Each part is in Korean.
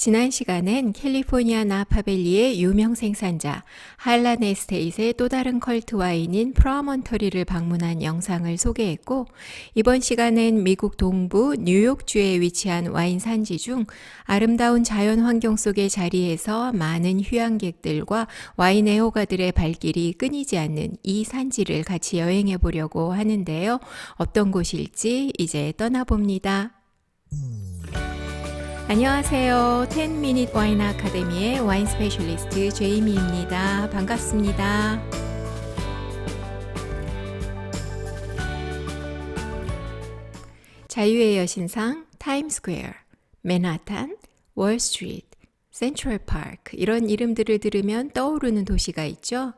지난 시간엔 캘리포니아 나파밸리의 유명 생산자 할란 에스테이트의 또 다른 컬트 와인인 프라먼터리를 방문한 영상을 소개했고 이번 시간엔 미국 동부 뉴욕주에 위치한 와인 산지 중 아름다운 자연 환경 속의 자리에서 많은 휴양객들과 와인 애호가들의 발길이 끊이지 않는 이 산지를 같이 여행해 보려고 하는데요. 어떤 곳일지 이제 떠나봅니다. 안녕하세요. 10미닛 와인 아카데미의 와인 스페셜리스트 제이미입니다. 반갑습니다. 자유의 여신상, 타임스퀘어, 맨하탄, 월스트리트, 센트럴 파크 이런 이름들을 들으면 떠오르는 도시가 있죠.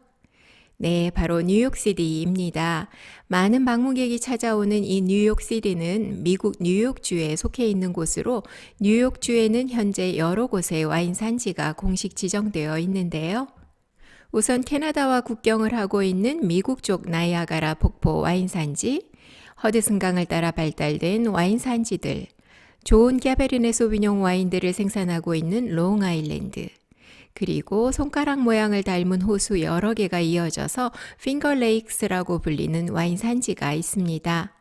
네, 바로 뉴욕시티입니다. 많은 방문객이 찾아오는 이 뉴욕시티는 미국 뉴욕주에 속해 있는 곳으로 뉴욕주에는 현재 여러 곳의 와인 산지가 공식 지정되어 있는데요. 우선 캐나다와 국경을 하고 있는 미국 쪽 나이아가라 폭포 와인 산지, 허드슨강을 따라 발달된 와인 산지들, 좋은 갸베르네 소비뇽 와인들을 생산하고 있는 롱아일랜드, 그리고 손가락 모양을 닮은 호수 여러 개가 이어져서 핑거레이크스라고 불리는 와인 산지가 있습니다.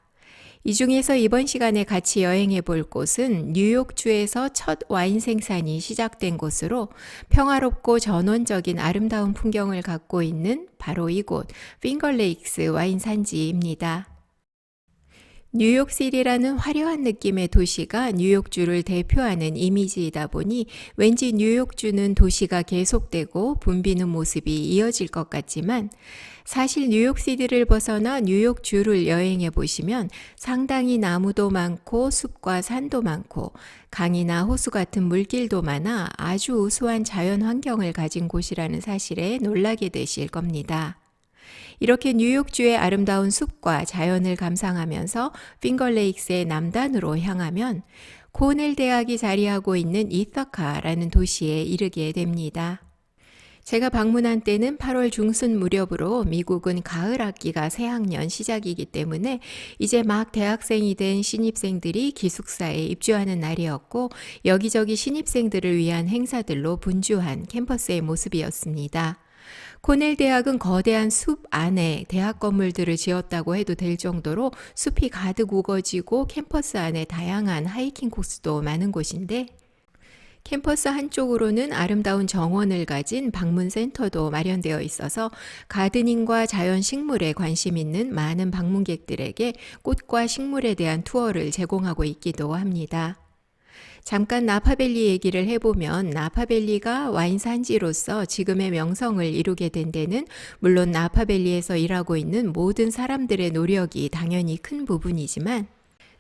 이 중에서 이번 시간에 같이 여행해 볼 곳은 뉴욕주에서 첫 와인 생산이 시작된 곳으로 평화롭고 전원적인 아름다운 풍경을 갖고 있는 바로 이곳 핑거레이크스 와인 산지입니다. 뉴욕시리라는 화려한 느낌의 도시가 뉴욕주를 대표하는 이미지이다 보니 왠지 뉴욕주는 도시가 계속되고 붐비는 모습이 이어질 것 같지만 사실 뉴욕시티를 벗어나 뉴욕주를 여행해 보시면 상당히 나무도 많고 숲과 산도 많고 강이나 호수 같은 물길도 많아 아주 우수한 자연 환경을 가진 곳이라는 사실에 놀라게 되실 겁니다. 이렇게 뉴욕주의 아름다운 숲과 자연을 감상하면서 핑거레이크스의 남단으로 향하면 코넬 대학이 자리하고 있는 이터카라는 도시에 이르게 됩니다. 제가 방문한 때는 8월 중순 무렵으로 미국은 가을 학기가 새학년 시작이기 때문에 이제 막 대학생이 된 신입생들이 기숙사에 입주하는 날이었고 여기저기 신입생들을 위한 행사들로 분주한 캠퍼스의 모습이었습니다. 코넬 대학은 거대한 숲 안에 대학 건물들을 지었다고 해도 될 정도로 숲이 가득 우거지고 캠퍼스 안에 다양한 하이킹 코스도 많은 곳인데 캠퍼스 한쪽으로는 아름다운 정원을 가진 방문 센터도 마련되어 있어서 가드닝과 자연 식물에 관심 있는 많은 방문객들에게 꽃과 식물에 대한 투어를 제공하고 있기도 합니다. 잠깐 나파밸리 얘기를 해보면 나파밸리가 와인 산지로서 지금의 명성을 이루게 된 데는 물론 나파밸리에서 일하고 있는 모든 사람들의 노력이 당연히 큰 부분이지만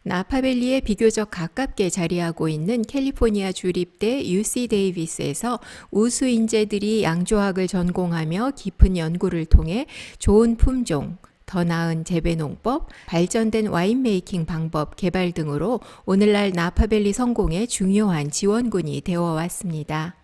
나파밸리에 비교적 가깝게 자리하고 있는 캘리포니아 주립대 UC 데이비스에서 우수 인재들이 양조학을 전공하며 깊은 연구를 통해 좋은 품종, 더 나은 재배 농법, 발전된 와인 메이킹 방법 개발 등으로 오늘날 나파밸리 성공에 중요한 지원군이 되어 왔습니다.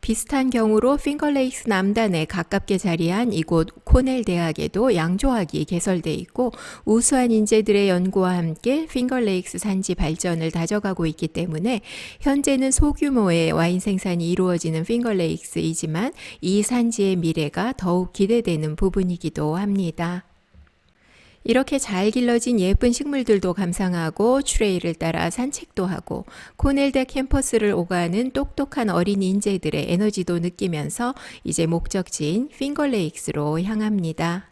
비슷한 경우로 핑거레이스 남단에 가깝게 자리한 이곳 코넬 대학에도 양조학이 개설돼 있고 우수한 인재들의 연구와 함께 핑거레이스 산지 발전을 다져가고 있기 때문에 현재는 소규모의 와인 생산이 이루어지는 핑거레이스이지만 이 산지의 미래가 더욱 기대되는 부분이기도 합니다. 이렇게 잘 길러진 예쁜 식물들도 감상하고 트레이를 따라 산책도 하고 코넬대 캠퍼스를 오가는 똑똑한 어린 인재들의 에너지도 느끼면서 이제 목적지인 핑거레이크스로 향합니다.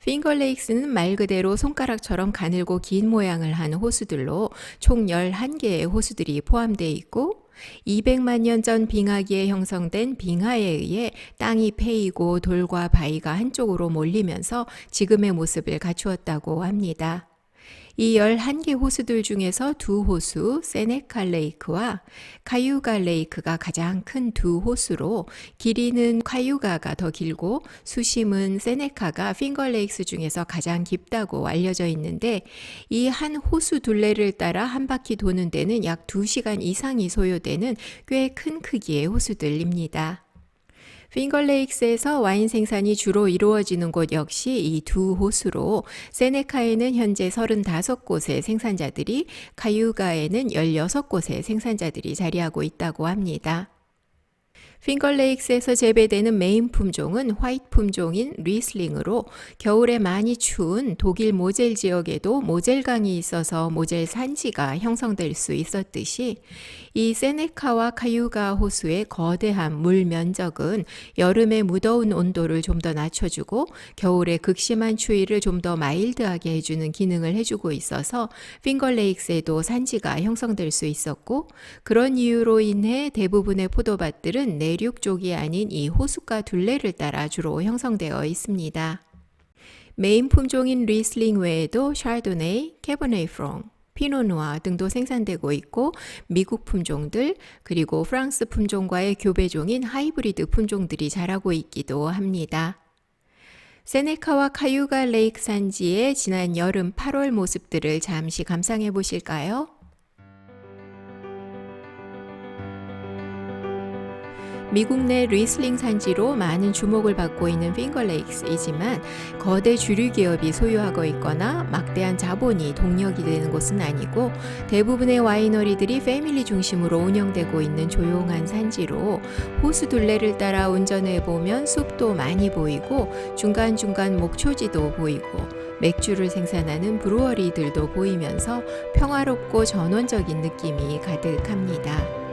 핑거레이크스는 말 그대로 손가락처럼 가늘고 긴 모양을 한 호수들로 총 11개의 호수들이 포함되어 있고 200만 년 전 빙하기에 형성된 빙하에 의해 땅이 패이고 돌과 바위가 한쪽으로 몰리면서 지금의 모습을 갖추었다고 합니다. 이 11개 호수들 중에서 두 호수, 세네칼 레이크와 카유가 레이크가 가장 큰 두 호수로 길이는 카유가가 더 길고 수심은 세네카가 핑거 레이크스 중에서 가장 깊다고 알려져 있는데 이 한 호수 둘레를 따라 한 바퀴 도는 데는 약 2시간 이상이 소요되는 꽤 큰 크기의 호수들입니다. 핑걸레익스에서 와인 생산이 주로 이루어지는 곳 역시 이 두 호수로 세네카에는 현재 35곳의 생산자들이 카유가에는 16곳의 생산자들이 자리하고 있다고 합니다. 핑걸레익스에서 재배되는 메인 품종은 화이트 품종인 리슬링으로 겨울에 많이 추운 독일 모젤 지역에도 모젤강이 있어서 모젤 산지가 형성될 수 있었듯이 이 세네카와 카유가 호수의 거대한 물 면적은 여름에 무더운 온도를 좀 더 낮춰주고 겨울에 극심한 추위를 좀 더 마일드하게 해주는 기능을 해주고 있어서 핑걸레익스에도 산지가 형성될 수 있었고 그런 이유로 인해 대부분의 포도밭들은 내륙 쪽이 아닌 이 호숫가 둘레를 따라 주로 형성되어 있습니다. 메인 품종인 리슬링 외에도 샤르도네이, 캐버네이 프롱, 피노누아 등도 생산되고 있고 미국 품종들 그리고 프랑스 품종과의 교배종인 하이브리드 품종들이 자라고 있기도 합니다. 세네카와 카유가 레이크 산지의 지난 여름 8월 모습들을 잠시 감상해 보실까요? 미국 내 리슬링 산지로 많은 주목을 받고 있는 핑거레이크스이지만 거대 주류 기업이 소유하고 있거나 막대한 자본이 동력이 되는 곳은 아니고 대부분의 와이너리들이 패밀리 중심으로 운영되고 있는 조용한 산지로 호수 둘레를 따라 운전해 보면 숲도 많이 보이고 중간중간 목초지도 보이고 맥주를 생산하는 브루어리들도 보이면서 평화롭고 전원적인 느낌이 가득합니다.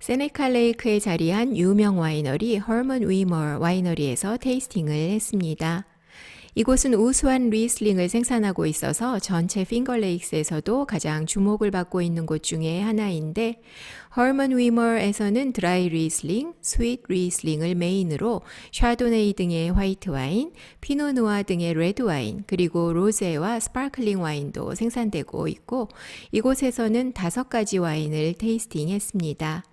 세네카 레이크에 자리한 유명 와이너리 헐먼 위머 와이너리에서 테이스팅을 했습니다. 이곳은 우수한 리슬링을 생산하고 있어서 전체 핑거레이크스에서도 가장 주목을 받고 있는 곳 중에 하나인데 헐먼 위머에서는 드라이 리슬링, 스윗 리슬링을 메인으로 샤도네이 등의 화이트 와인, 피노누아 등의 레드 와인, 그리고 로제와 스파클링 와인도 생산되고 있고 이곳에서는 다섯 가지 와인을 테이스팅했습니다.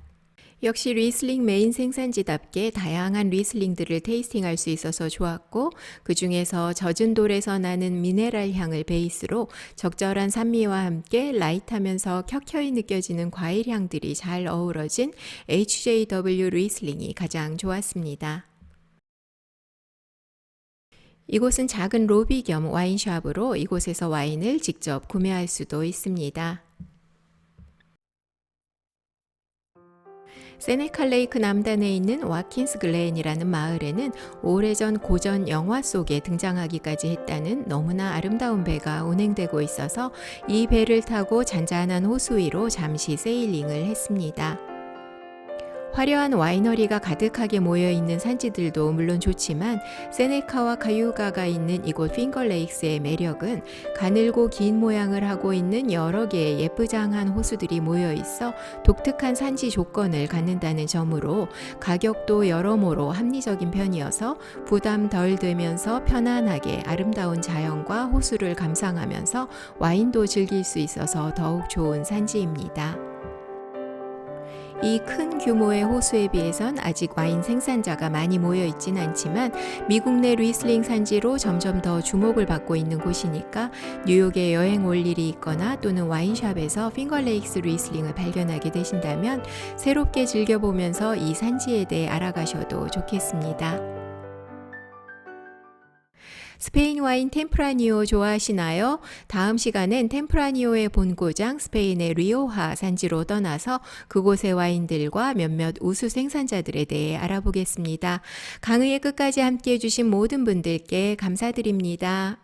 역시 리슬링 메인 생산지답게 다양한 리슬링들을 테이스팅할 수 있어서 좋았고 그 중에서 젖은 돌에서 나는 미네랄 향을 베이스로 적절한 산미와 함께 라이트하면서 켜켜이 느껴지는 과일 향들이 잘 어우러진 HJW 리슬링이 가장 좋았습니다. 이곳은 작은 로비 겸 와인샵으로 이곳에서 와인을 직접 구매할 수도 있습니다. 세네칼 레이크 남단에 있는 와킨스 글렌이라는 마을에는 오래전 고전 영화 속에 등장하기까지 했다는 너무나 아름다운 배가 운행되고 있어서 이 배를 타고 잔잔한 호수 위로 잠시 세일링을 했습니다. 화려한 와이너리가 가득하게 모여 있는 산지들도 물론 좋지만 세네카와 가유가가 있는 이곳 핑거레이크스의 매력은 가늘고 긴 모양을 하고 있는 여러 개의 예쁘장한 호수들이 모여 있어 독특한 산지 조건을 갖는다는 점으로 가격도 여러모로 합리적인 편이어서 부담 덜 되면서 편안하게 아름다운 자연과 호수를 감상하면서 와인도 즐길 수 있어서 더욱 좋은 산지입니다. 이 큰 규모의 호수에 비해선 아직 와인 생산자가 많이 모여 있진 않지만 미국 내 리슬링 산지로 점점 더 주목을 받고 있는 곳이니까 뉴욕에 여행 올 일이 있거나 또는 와인샵에서 핑거레이크스 리슬링을 발견하게 되신다면 새롭게 즐겨보면서 이 산지에 대해 알아가셔도 좋겠습니다. 스페인 와인 템프라니오 좋아하시나요? 다음 시간엔 템프라니오의 본고장 스페인의 리오하 산지로 떠나서 그곳의 와인들과 몇몇 우수 생산자들에 대해 알아보겠습니다. 강의의 끝까지 함께 해주신 모든 분들께 감사드립니다.